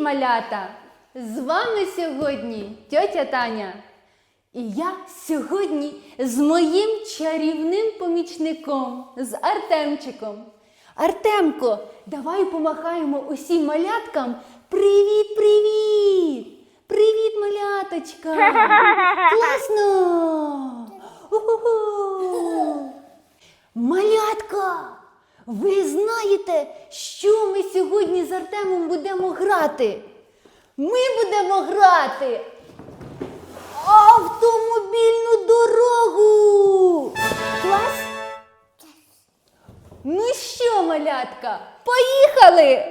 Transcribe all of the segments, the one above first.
малята! З вами сьогодні тьотя Таня. І я сьогодні з моїм чарівним помічником, з Артемчиком. Артемко, давай помахаємо усім маляткам. Привіт, привіт! Привіт, маляточка! Класно! У-ху-ху! Малятка! Ви знаєте, що ми сьогодні з Артемом будемо грати? Ми будемо грати автомобільну дорогу. Клас? Ну що, малятка, поїхали!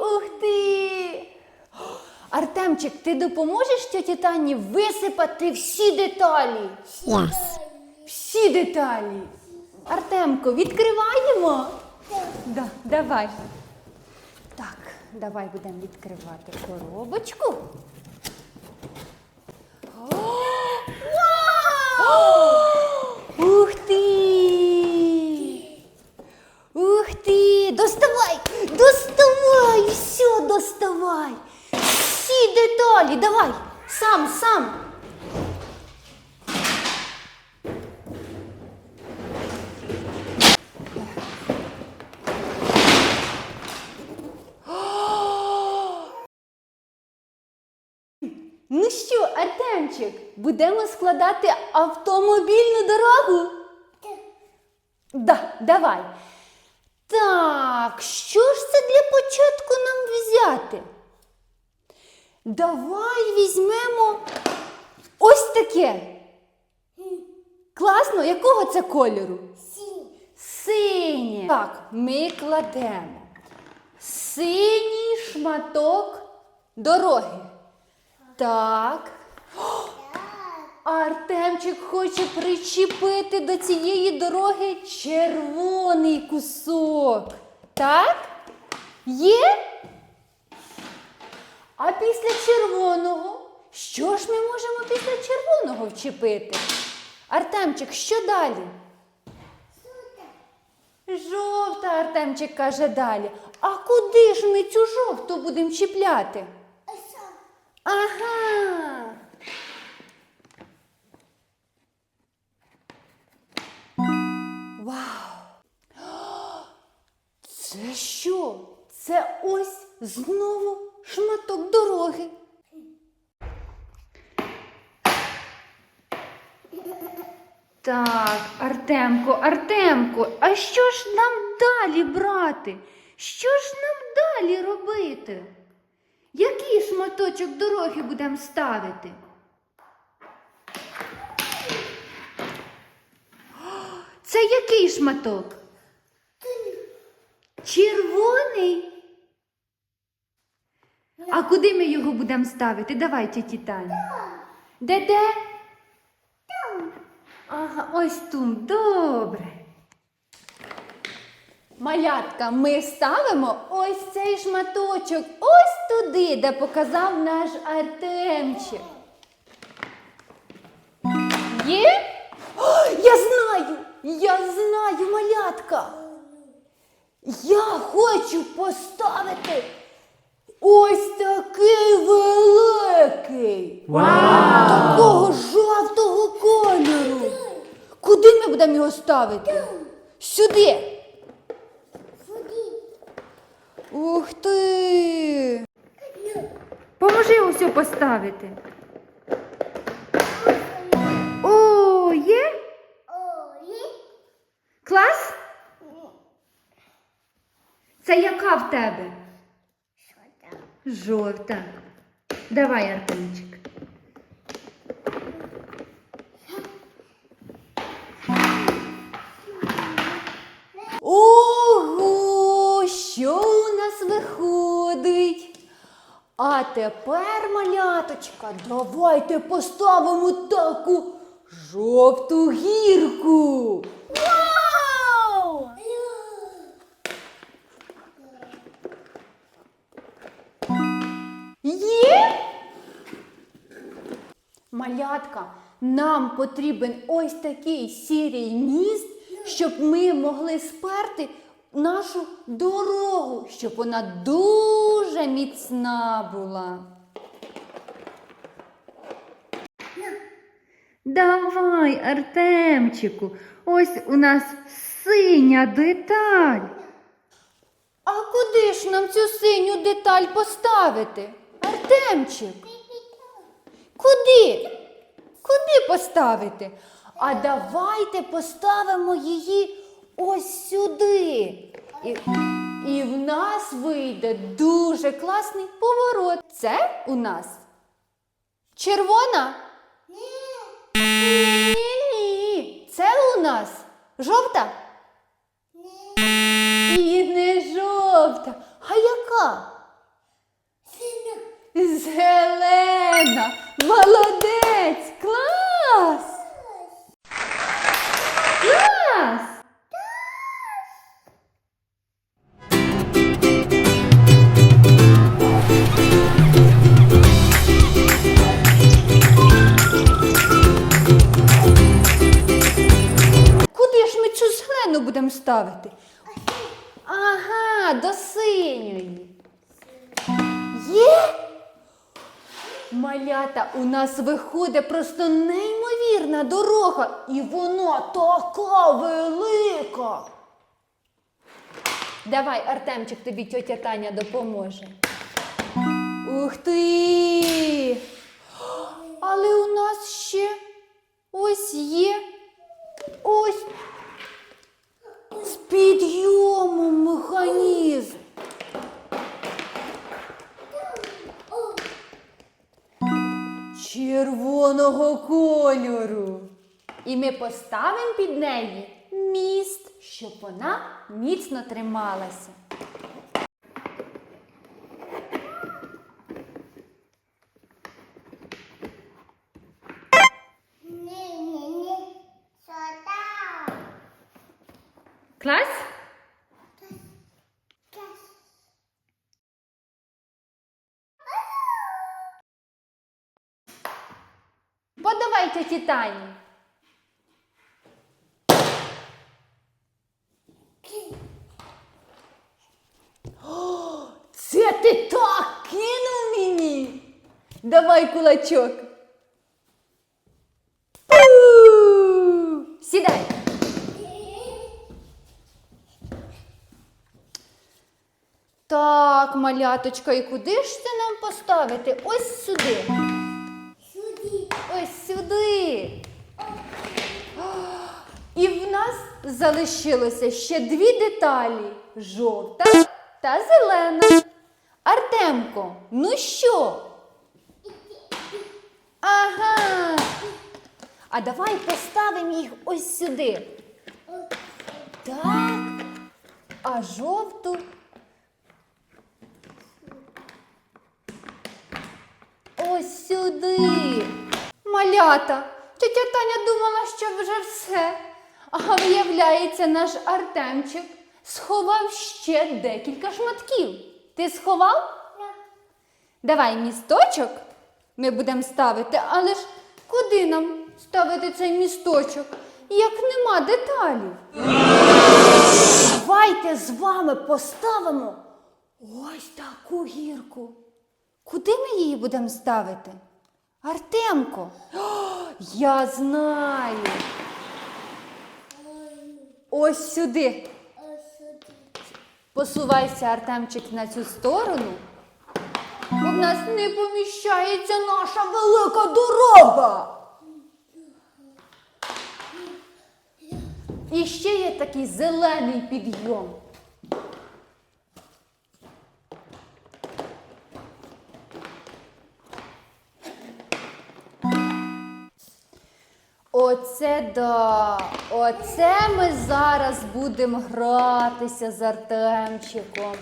Ух ти! Артемчик, ти допоможеш тьоті Тані висипати всі деталі? Yes. Всі деталі. Артемко, відкриваємо? Да, давай. Так, давай будемо відкривати коробочку. О, вау! Ух ти! Ух ти! Доставай! Доставай! Все, доставай! Всі деталі! Давай! Сам, сам! Ну що, Артемчик, будемо складати автомобільну дорогу? Да, давай. Так, що ж це для початку нам взяти? Давай візьмемо ось таке. Класно, якого це кольору? Синє. Так, ми кладемо синій шматок дороги. Так. Артемчик хоче причепити до цієї дороги червоний кусок. Так? Є? А після червоного, що ж ми можемо після червоного вчепити? Артемчик, що далі? Жовта, Артемчик каже далі. А куди ж ми цю жовту будемо чіпляти? Ага. Вау! Це що? Це ось знову шматок дороги. Так, Артемко, Артемко, а що ж нам далі брати? Що ж нам далі робити? Який шматочок дороги будемо ставити? Це який шматок? Червоний? А куди ми його будемо ставити? Давай, тіті Таня. Де де? Ага, ось тут. Добре. Малятка, ми ставимо ось цей шматочок ось туди, де показав наш Артемчик. Є? О, я знаю! Я знаю, малятка! Я хочу поставити ось такий великий. Такого жовтого кольору. Куди ми будемо його ставити? Сюди. Ух ти! Поможи усе поставити. Клас? Це яка в тебе? Жовта. Давай, Артемчик. Ого, що у нас виходить? А тепер, маляточка, давайте поставимо таку жовту гірку. Малятка, Нам потрібен ось такий сірий міст, щоб ми могли сперти нашу дорогу, щоб вона дуже міцна була. Давай, Артемчику, ось у нас синя деталь. А куди ж нам цю синю деталь поставити? Артемчик? Куди? Куди поставити? А давайте поставимо її ось сюди. І, і в нас вийде дуже класний поворот. Це у нас червона? Ні, ні. Це у нас жовта? І не жовта. А яка? Зелена. Молодець. Клас. Клас. Куди ж ми цю зелену будемо ставити? Ага, до синьої. Малята, у нас виходить просто неймовірна дорога, і вона така велика. Давай, Артемчик, тобі тьотя Таня допоможе. Ух ти! Але у нас ще ось є ось з підйомом механізм. Червоного кольору. І ми поставимо під неї міст, щоб вона міцно трималася. Клас? Тані. О, Це ти так кинув мені. Давай кулачок. Пу! Сідай. Так, маляточка, і куди ж це нам поставити? Ось сюди. Сюди. І в нас залишилося ще дві деталі: жовта та зелена. Артемко, ну що? Ага. А давай поставимо їх ось сюди. Так. А жовту. Ось сюди. Малята. Тетя Таня думала, що вже все. А виявляється, наш Артемчик сховав ще декілька шматків. Ти сховав? Давай місточок ми будемо ставити, але ж куди нам ставити цей місточок, як нема деталів? Давайте з вами поставимо ось таку гірку. Куди ми її будемо ставити? Артемко, О, я знаю. Ось сюди. Посувайся, Артемчик, на цю сторону. В нас не поміщається наша велика дорога. І ще є такий зелений підйом. Оце да. Оце ми зараз будемо гратися з Артемчиком.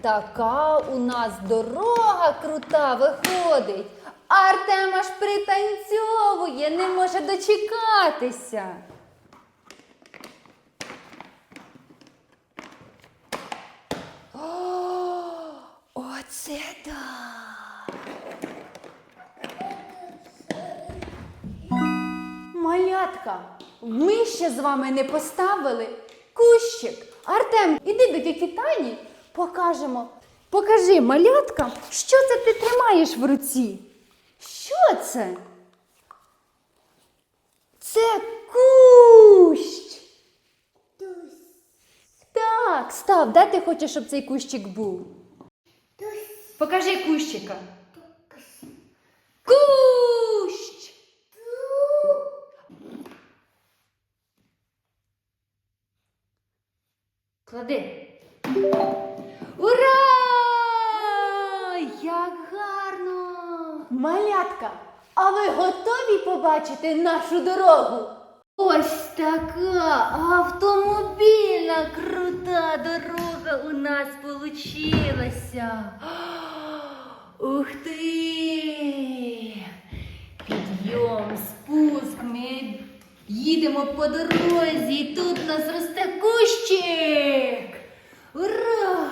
Така у нас дорога крута виходить. Артем аж пританцьовує, не може дочекатися. О, оце да. Малятка, ми ще з вами не поставили кущик. Артем, іди до тіті Тані, покажемо. Покажи, малятка, що це ти тримаєш в руці? Що це? Це кущ. Так, став, де ти хочеш, щоб цей кущик був? Покажи кущика. Кущ! Клади. Ура! Як гарно! Малятка, а ви готові побачити нашу дорогу? Ось така автомобільна крута дорога у нас получилася. Ух ти! Підйом, спуск. Ми їдемо по дорозі. і Тут нас росте кущик. Ура!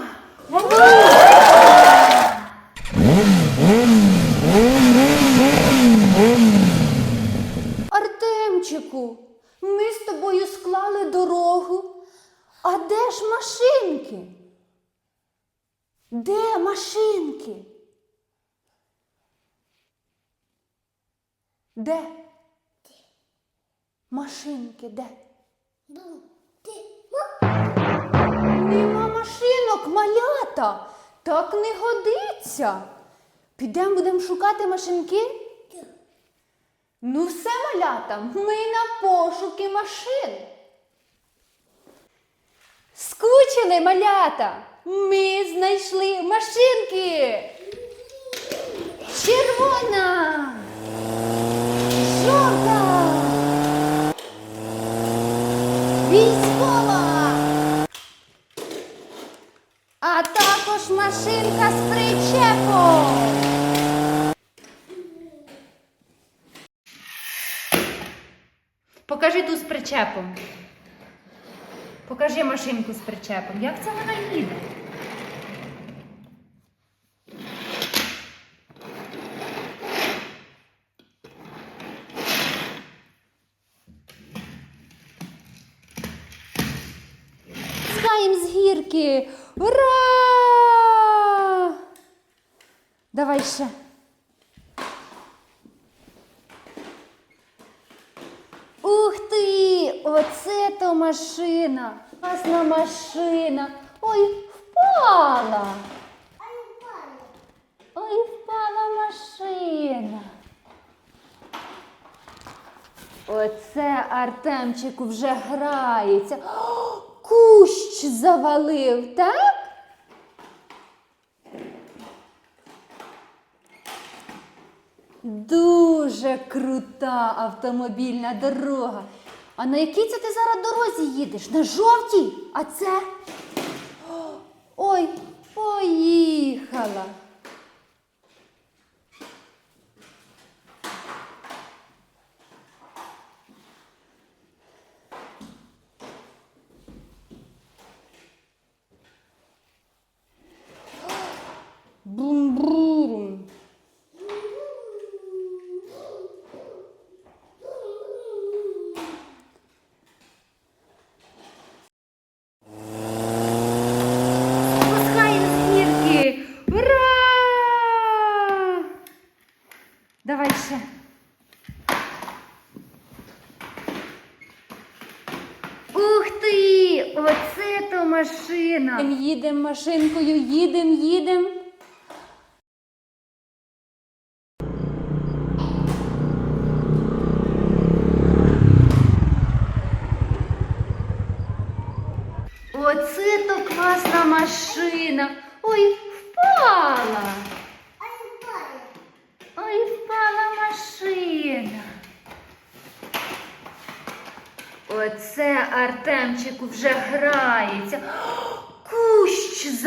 Артемчику, ми з тобою склали дорогу. А де ж машинки? Де машинки? Де? Машинки де? Нема машинок, малята. Так не годиться. Підемо будемо шукати машинки? Ну, все, малята, ми на пошуки машин. Скучили, малята. Ми знайшли машинки. Червона. Жовта. Військова. А також машинка з причепом. Покажи ту з причепом. Покажи машинку з причепом. Як це вона їде? Скаєм з гірки. Ура! Давай. Ух ти! Оце то машина! Класна машина! Ой, впала! Ой, впала машина! Оце Артемчику вже грається. Кущ завалив, так? Дуже крута автомобільна дорога. А на якій це ти зараз дорозі їдеш? На жовтій? А це? Ой, поїхала. Бум-бум. Спускаємо з гірки. Ура! Давай ще. Ух ти! Оце то машина. Їдемо машинкою, їдемо, їдемо. Оце то класна машина. Ой, впала. Ой, впала машина. Оце Артемчику вже грається.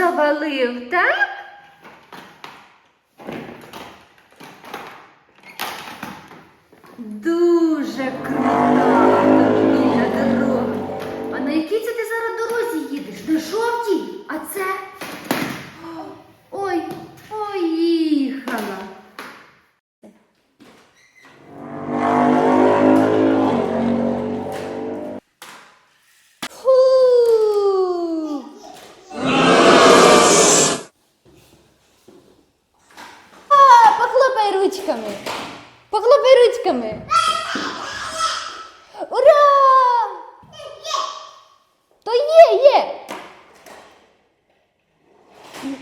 О, Кущ завалив, так? Дуже крута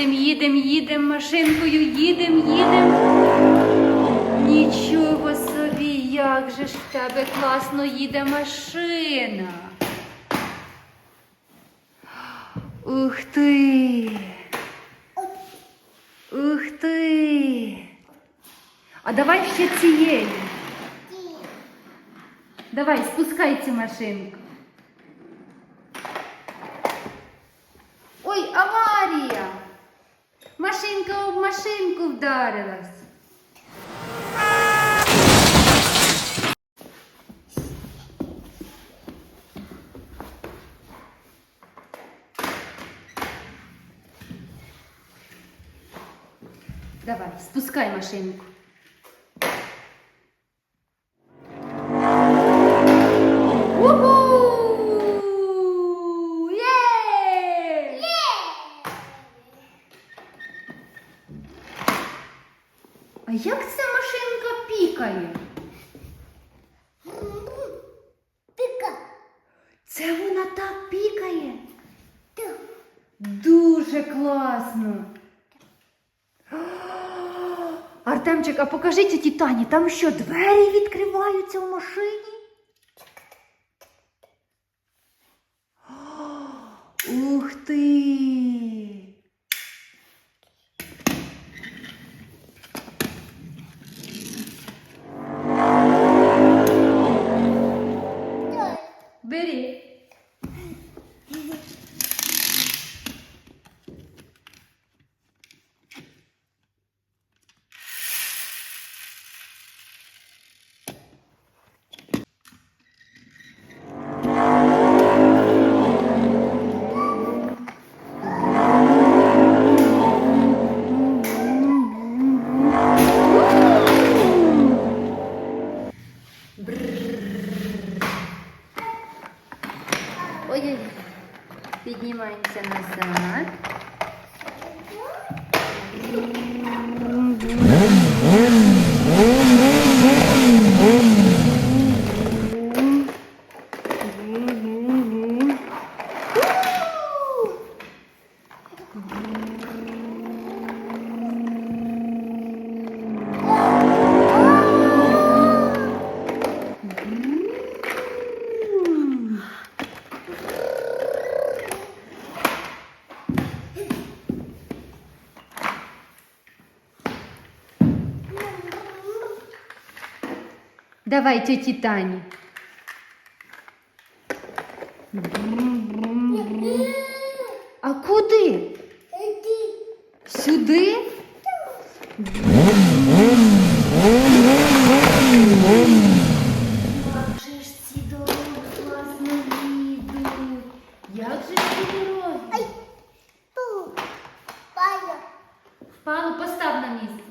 Їдем, їдем, їдем машинкою, їдем, їдем. Нічого собі, як же ж в тебе класно їде машина. Ух ти. Ух ти. А давай ще цією. Давай, спускай цю машинку. Ой, аварія! Машинка об машинку вдарилась. Давай, спускай машинку. Уху! Є! А як ця машинка пікає? Це вона так пікає. Дуже класно. Артемчик, а покажи тіті Тані, там що, двері відкриваються в машині? Давай тіті Тані. А куди? Сюди? Як же ж ці дороги класно їдуть? Як же ж ці дороги? Впало, постав на місце.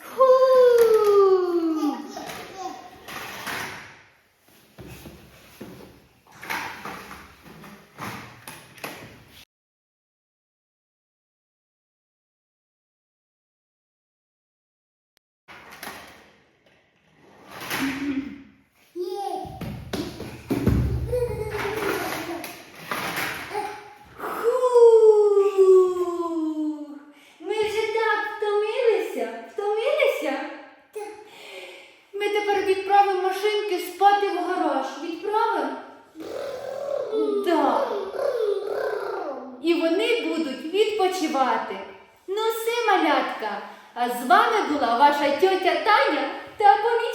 Фу! Фух, Ми вже так втомилися, втомилися. Ми тепер відправимо машинки спати в гараж. Відправимо? Так. І вони будуть відпочивати. Ну все, малятка. А з вами була ваша тьотя Таня та помічник